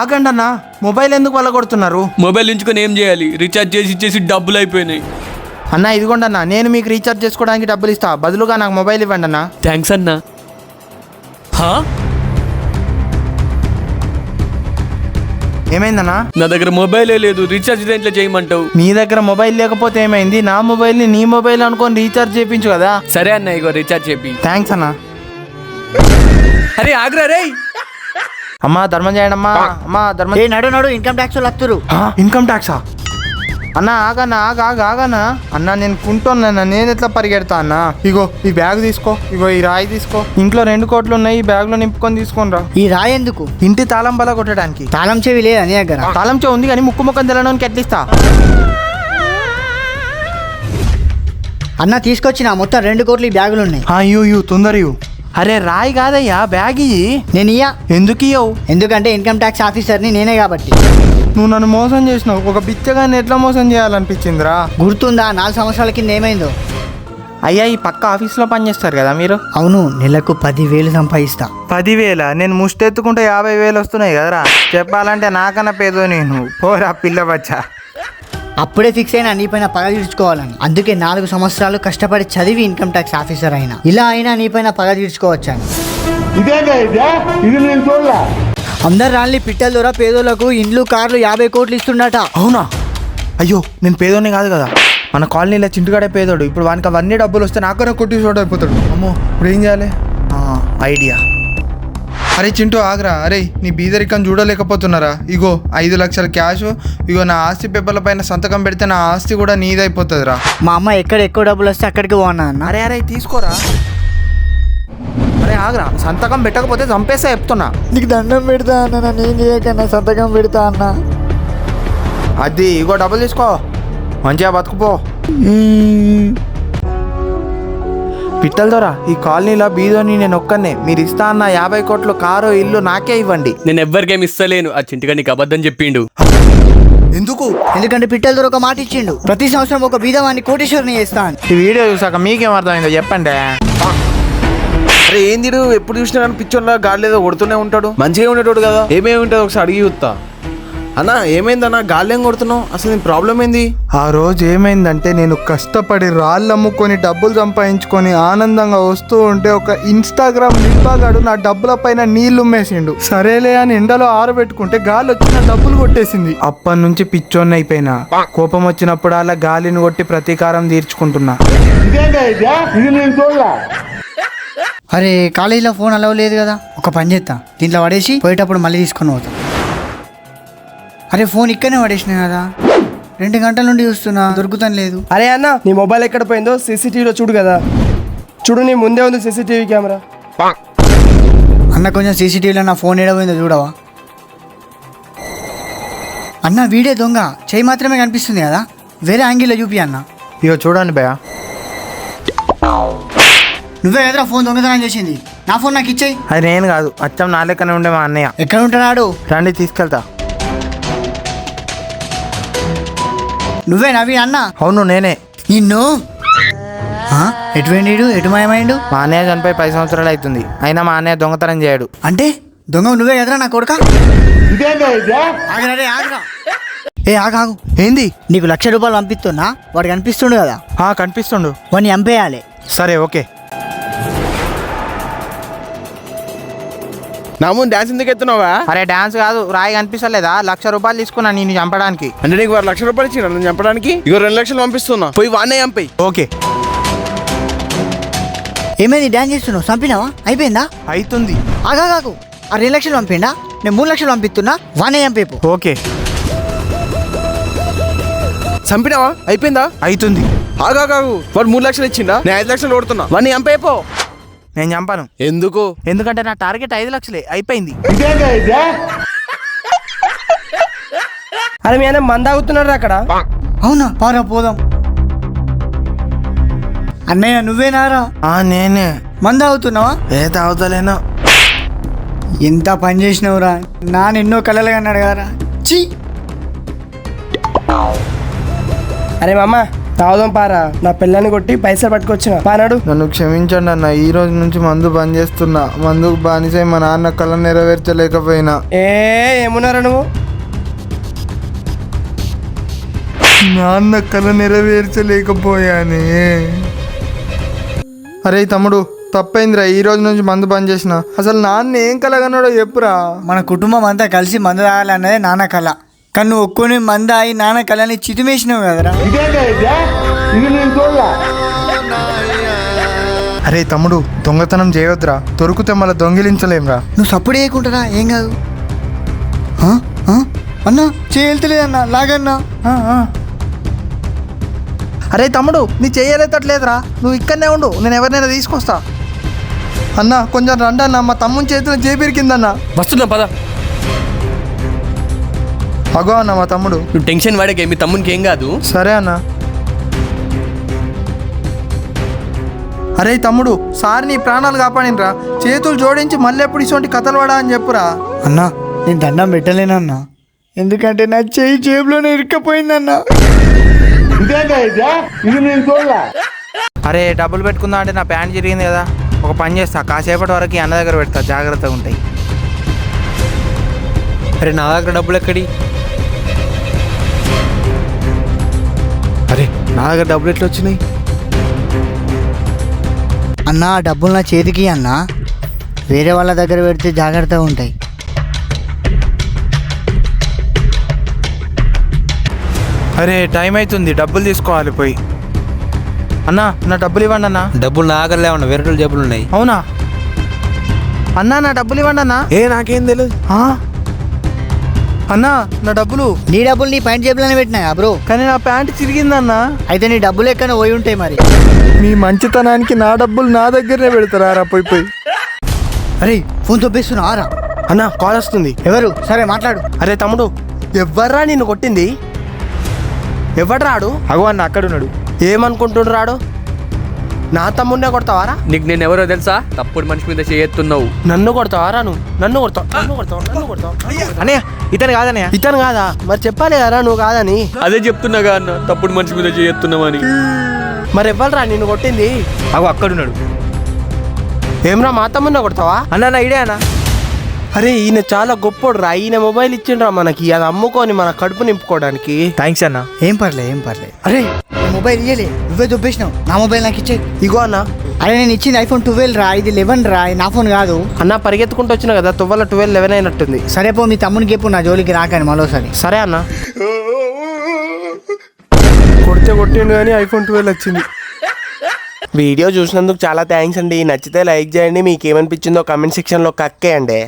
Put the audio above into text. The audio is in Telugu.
ఆగండి అన్న మొబైల్ ఎందుకు వల్ల కొడుతున్నారు మొబైల్ ఉంచుకొని ఏం చేయాలి? రీఛార్జ్ చేసి ఇచ్చేసి డబ్బులు అయిపోయినాయి. అన్న ఇదిగోండి అన్న నేను మీకు రీఛార్జ్ చేసుకోవడానికి డబ్బులు ఇస్తా. బదులుగా నాకు మొబైల్ ఇవ్వండి అన్న థ్యాంక్స్ అన్నా. హా? ఏమైందన్నా? నా దగ్గర మొబైలే లేదు. రీఛార్జ్ దేంట్లో చేయమంటావు. నీ దగ్గర మొబైల్ లేకపోతే ఏమైంది? నా మొబైల్ని నీ మొబైల్ అనుకొని రీఛార్జ్ చేయించు కదా. సరే అన్న ఇగో రీఛార్జ్ చెప్పి థ్యాంక్స్ అన్న. అరే ఆగ్రా రే అమ్మా ధర్మం చేయండి అమ్మా. అమ్మా ధర్మం ఏ నడు నడు ఇన్కమ్ ట్యాక్స్ వాళ్ళు వస్తురు ఇన్కమ్ ట్యాక్సా అన్న ఆగన్నా ఆగ ఆగ ఆగన్నా. అన్న నేను కుంటున్నా నేను ఎట్లా పరిగెడతా అన్న? ఇగో ఈ బ్యాగ్ తీసుకో ఇగో ఈ రాయి తీసుకో. ఇంట్లో రెండు కోట్లు ఉన్నాయి ఈ బ్యాగ్లో నింపుకొని తీసుకొని రా. ఈ రాయి ఎందుకు? ఇంటి తాళం బల కొట్టడానికి. తాళం చెవి లేదా నీ దగ్గర? తాళం చే ఉంది కానీ ముక్కు ముఖం తెల్లడానికి ఎట్లిస్తా అన్న తీసుకొచ్చిన మొత్తం రెండు కోట్లు ఈ బ్యాగులు ఉన్నాయి. అయ్యో యూ తొందర యూ అరే రాయి కాదయ్యా బ్యాగ్. ఇయ్యి నేను ఇయ్యా. ఎందుకు ఇయ్యవు? ఎందుకంటే ఇన్కమ్ ట్యాక్స్ ఆఫీసర్ని నేనే కాబట్టి. నువ్వు నన్ను మోసం చేసినావు. ఒక బిచ్చగాన్ని ఎట్లా మోసం చేయాలనిపించిందిరా? గుర్తుందా? నాలుగు సంవత్సరాల కింద ఏమైందో? అయ్యా ఈ పక్క ఆఫీస్లో పనిచేస్తారు కదా మీరు? అవును నెలకు పదివేలు సంపాదిస్తా. పదివేల? నేను ముష్టెత్తుకుంటే యాభై వేలు వస్తున్నాయి కదరా. చెప్పాలంటే నాకన్నా పేదో నేను పోరా పిల్ల బచ్చా. అప్పుడే ఫిక్స్ అయినా నీ పైన పగ తీర్చుకోవాలని. అందుకే నాలుగు సంవత్సరాలు కష్టపడి చదివి ఇన్కమ్ ట్యాక్స్ ఆఫీసర్ అయినా. ఇలా అయినా నీ పైన పగ తీర్చుకోవచ్చాను. అందరు రాళ్ళని పిట్టల ద్వారా పేదోళ్ళకు ఇండ్లు కార్లు యాభై కోట్లు ఇస్తుండట. అవునా? అయ్యో నేను పేదోని కాదు కదా. మన కాలనీలో చింటుగాడే పేదోడు. ఇప్పుడు వానికి అవన్నీ డబ్బులు వస్తే నాకన్నా కొట్టి చోట అయిపోతాడు. అమ్మో ఇప్పుడు ఏం చేయాలి? ఆ, ఐడియా. అరే చింటూ ఆగరా. అరే నీ బీదరికం చూడలేకపోతున్నారా? ఇగో ఐదు లక్షల క్యాష్ ఇగో నా ఆస్తి పేపర్ల పైన సంతకం పెడితే నా ఆస్తి కూడా నీదైపోతుందిరా. మా అమ్మ ఎక్కడ ఎక్కువ డబ్బులు వస్తే అక్కడికి పోనా అన్న? అరే అరే తీసుకోరా. అరే ఆగరా సంతకం పెట్టకపోతే చంపేస్తా చెప్తున్నా. నీకు దండం పెడతా అన్న నన్ను ఏం చేయకన్నా సంతకం పెడతా అన్న. అది ఇగో డబ్బులు తీసుకో. మంచిగా బతుకుపో. పిట్టల దొర ఈ కాలనీలో బీదోని నేను ఒక్కనే. మీరు ఇస్తా అన్న యాభై కోట్లు కారు ఇల్లు నాకే ఇవ్వండి. నేను ఎవ్వరికేం ఇస్తలేను. ఆ చింటిగా నీకు అబద్ధం చెప్పిండు. ఎందుకు? ఎందుకంటే పిట్టల ద్వారా ఒక మాట ఇచ్చిండు. ప్రతి సంవత్సరం ఒక బీదవాన్ని కోటేశ్వరిని చేస్తా అని ఈ వీడియో చూసాక మీకేం అర్థమైందో చెప్పండి. అరే ఏంది? ఎప్పుడు చూసినా కానీ పిచ్చోన్లా గాలిలో కొడుతూనే ఉంటాడు. మంచిగా ఉండేటోడు కదా. ఏమేమి ఉంటుంది ఒకసారి అడిగి చూస్తా అన్న ఏమైందన్న? గాలి ఏం కొడుతున్నావు? అసలు నీ ప్రాబ్లం ఏంది? ఆ రోజు ఏమైందంటే నేను కష్టపడి రాళ్ళు అమ్ముకొని డబ్బులు సంపాదించుకొని ఆనందంగా వస్తూ ఉంటే ఒక ఇన్స్టాగ్రామ్ నింపాగాడు నా డబ్బుల పైన నీళ్ళు ఉమ్మేసిండు. సరేలే అని ఎండలో ఆరబెట్టుకుంటే గాలి వచ్చి నా డబ్బులు కొట్టేసింది. అప్పటి నుంచి పిచ్చోన్ని అయిపోయినా. కోపం వచ్చినప్పుడు అలా గాలిని కొట్టి ప్రతీకారం తీర్చుకుంటున్నా. అరే కాలేజీలో ఫోన్ అలవ్ లేదు కదా. ఒక పని చేస్తా. దీంట్లో పడేసి పోయేటప్పుడు మళ్ళీ తీసుకొని పోతా. అరే ఫోన్ ఇక్కడనే పడేసిన కదా. రెండు గంటల నుండి చూస్తున్నా దొరుకుతాను లేదు. అరే అన్న నీ మొబైల్ ఎక్కడ పోయిందో సీసీటీవీలో చూడు కదా. చూడు నీ ముందే ఉంది సీసీటీవీ కెమెరా. అన్న కొంచెం సీసీటీవీలో నా ఫోన్ ఏడపోయిందో చూడవా? అన్న వీడే దొంగ. చేయి మాత్రమే కనిపిస్తుంది కదా. వేరే యాంగిల్లో చూపి అన్న. ఇగో చూడండి భయ నువ్వే కదరా ఫోన్ దొంగతనం చేసింది? నా ఫోన్ నాకు ఇచ్చేయి. అది నేను కాదు అచ్చం నా లెక్కనే ఉండే మా అన్నయ్య. ఎక్కడ ఉంటున్నాడు రండి తీసుకెళ్తా. నువ్వే నవీ అన్న? అవును నేనే. నిన్ను? ఆ? ఎటు మాయమైండు? మా అన్నయ్య చనిపోయి పది సంవత్సరాలు అవుతుంది. అయినా మా అన్నయ్య దొంగతనం చేయడు. అంటే? దొంగ నువ్వే కదరా నా కొడుక? ఆగరా రే, ఆగరా. ఏ ఆగాగు ఏంది? నీకు లక్ష రూపాయలు పంపిస్తున్నా? వాడు కనిపిస్తుండు కదా? ఆ కనిపిస్తుండు. వాడిని చంపేయాలి. సరే ఓకే. నా ముందు డాన్స్ ఎందుకు ఎత్తున్నావా అరే డాన్స్ కాదు రాయి కనిపిస్తలేదా? లక్ష రూపాయలు తీసుకున్నా నేను చంపడానికి. అంటే నీకు వారు లక్ష రూపాయలు ఇచ్చిన నన్ను చంపడానికి? ఇగో రెండు లక్షలు పంపిస్తున్నా. పోయి వాడినే చంపాయి. ఓకే. ఏమైంది డ్యాన్స్ చేస్తున్నావు? చంపినావా? అయిపోయిందా? అవుతుంది ఆగాగాకు ఆ రెండు లక్షలు పంపిండా? నేను మూడు లక్షలు పంపిస్తున్నా వానే చంపేపు. ఓకే. చంపినావా? అయిపోయిందా? అవుతుంది ఆగాగాగు వాడు మూడు లక్షలు ఇచ్చిండా? నేను ఐదు లక్షలు కొడుతున్నా వాడిని చంపైపో నేను చంపాను. ఎందుకు? ఎందుకంటే నా టార్గెట్ ఐదు లక్షలే అయిపోయింది. అరే మీ మంద అవుతున్నాడు అక్కడ. అవునా? పారా పోదాం. అన్నయ్య నువ్వేనారా? ఆ నేనే. మంద అవుతున్నావా ఏ తాగుతలేను. ఎంత పని చేసినావురా? నాన్న ఎన్నో కళలు అన్నాడు కదరా. చీ! అరే మామ తాగుదాం పారా. నా పిల్లని కొట్టి పైసలు పట్టుకొచ్చిన. పానాడు నన్ను క్షమించండి అన్న ఈ రోజు నుంచి మందు బంద్ చేస్తున్నా. మందుకు బానిసై మా నాన్న కళ నెరవేర్చలేకపోయినా. ఏ ఏమున్నారా నువ్వు? నాన్న కళ నెరవేర్చలేకపోయానే. అరే తమ్ముడు తప్పైందిరా ఈ రోజు నుంచి మందు బంద్ చేసిన. అసలు నాన్న ఏం కలగన్నాడో చెప్పురా. మన కుటుంబం అంతా కలిసి మందు తాగాలన్నదే నాన్న కళ కానీ నువ్వు ఒక్కొని మంద అయి నాన్న కళని చితిమేసినావు కదరా? అరే తమ్ముడు దొంగతనం చేయొద్దురా. దొరికితే మళ్ళీ దొంగిలించలేంరా. నువ్వు సప్పుడు చేయకుంటారా? ఏం కాదు? అన్నా చేయలేదన్నా లాగన్నా. అరే తమ్ముడు నీ చేయలేదట్లేదురా నువ్వు ఇక్కడనే ఉండు నేను ఎవరినైనా తీసుకొస్తా. అన్న కొంచెం రండి అన్న మా తమ్ముని చేతిలో చేపిరికిందన్న వస్తున్నా పద. అగో అన్న మా తమ్ముడు. నువ్వు టెన్షన్ పడకే మీ తమ్మునికి ఏం కాదు. సరే అన్న. అరే తమ్ముడు సార్ నీ ప్రాణాలు కాపాడినరా? చేతులు జోడించి మళ్ళీ ఎప్పుడు ఇటువంటి కథలు పడా అని చెప్పురా? అన్నా నేను దండం పెట్టలేనన్నా ఎందుకంటే నా చెయ్యి జేబులోనే ఇరుక్కపోయిందన్నా. అరే డబ్బులు పెట్టుకుందా అంటే నా ప్యాంట్ జరిగింది కదా. ఒక పని చేస్తా కాసేపటి వరకు అన్న దగ్గర పెడతా జాగ్రత్తగా ఉంటాయి. అరే నా దగ్గర డబ్బులు ఎక్కడి? నా దగ్గర డబ్బులు ఎట్లా వచ్చినాయి? అన్నా ఆ డబ్బులు నా చేతికి అన్నా. వేరే వాళ్ళ దగ్గర పెడితే జాగ్రత్తగా ఉంటాయి. అరే టైం అవుతుంది డబ్బులు తీసుకోవాలి పోయి. అన్న నా డబ్బులు ఇవ్వండి అన్న. డబ్బులు నా దగ్గర లేవన్న వేరే జబ్బులు ఉన్నాయి. అవునా? అన్నా నా డబ్బులు ఇవ్వండి అన్న. ఏ నాకేం తెలియదు ఆ? అన్నా నా డబ్బులు. నీ డబ్బులు నీ పైన జేబులోనే పెట్టినాయా బ్రో? కానీ నా ప్యాంట్ చిరిగిందన్నా. అయితే నీ డబ్బులు ఎక్కడ పోయి ఉంటాయి మరి? మీ మంచితనానికి నా డబ్బులు నా దగ్గరనే పెడతారా రా పోయి పోయి. అరే ఫోన్ తొప్పేస్తున్నా ఆరా. అన్న కాల్ వస్తుంది. ఎవరు? సరే మాట్లాడు. అరే తమ్ముడు. ఎవర్రా నిన్ను కొట్టింది? ఎవడు రాడు అగో అన్న అక్కడ ఉన్నాడు ఏమనుకుంటుండు రాడు నా తమ్ముడినే కొడతావారా? నీకు నేను ఎవరో తెలుసా? తప్పుడు మనిషి మీద చేయెత్తున్నావు. నన్ను కొడతావారా నువ్వు? నన్ను కొడతావు? నన్ను కొడతావు? నన్ను కొడతావు? అనే ఇతను కాదనే ఇతను కాదా? మరి చెప్పాలి కదా నువ్వు కాదని. అదే చెప్తున్నాగా అన్న తప్పుడు మనిషి మీద చేయెత్తున్నామని మరి ఎవ్వరురా నిన్ను కొట్టింది? అగో అక్కడున్నాడు. ఏమ్రా మా తమ్ముడినే కొడతావా? అన్న నా ఇడే అన్న. అరే ఈయన చాలా గొప్పోడు రా ఈయన మొబైల్ ఇచ్చిండ్రా మనకి. అది అమ్ముకొని మన కడుపు నింపుకోవడానికి. థ్యాంక్స్ అన్న. ఏం పర్లే ఏం పర్లే. అరే మొబైల్ ఇయ్యలే నువ్వే దొబ్బేసినావు నా మొబైల్ నాకు ఇచ్చే ఇగో అన్న. అరే నేను ఇచ్చింది ఐఫోన్ ట్వెల్వ్ రా ఇది లెవెన్ రా ఇది నా ఫోన్ కాదు. అన్న పరిగెత్తుకుంటూ వచ్చిన కదా తువ్వల ట్వెల్వ్ లెవెన్ అయినట్టుంది. సరే పో మీ తమ్మునికి ఎప్పుడు నా జోలికి రాకండి మరోసారి. సరే అన్న. కొడితే కొట్టిండు కానీ ఐఫోన్ ట్వెల్వ్ వచ్చింది. వీడియో చూసినందుకు చాలా థ్యాంక్స్ అండి. నచ్చితే లైక్ చేయండి. మీకు ఏమనిపించిందో కమెంట్ సెక్షన్లో కక్కేయండి.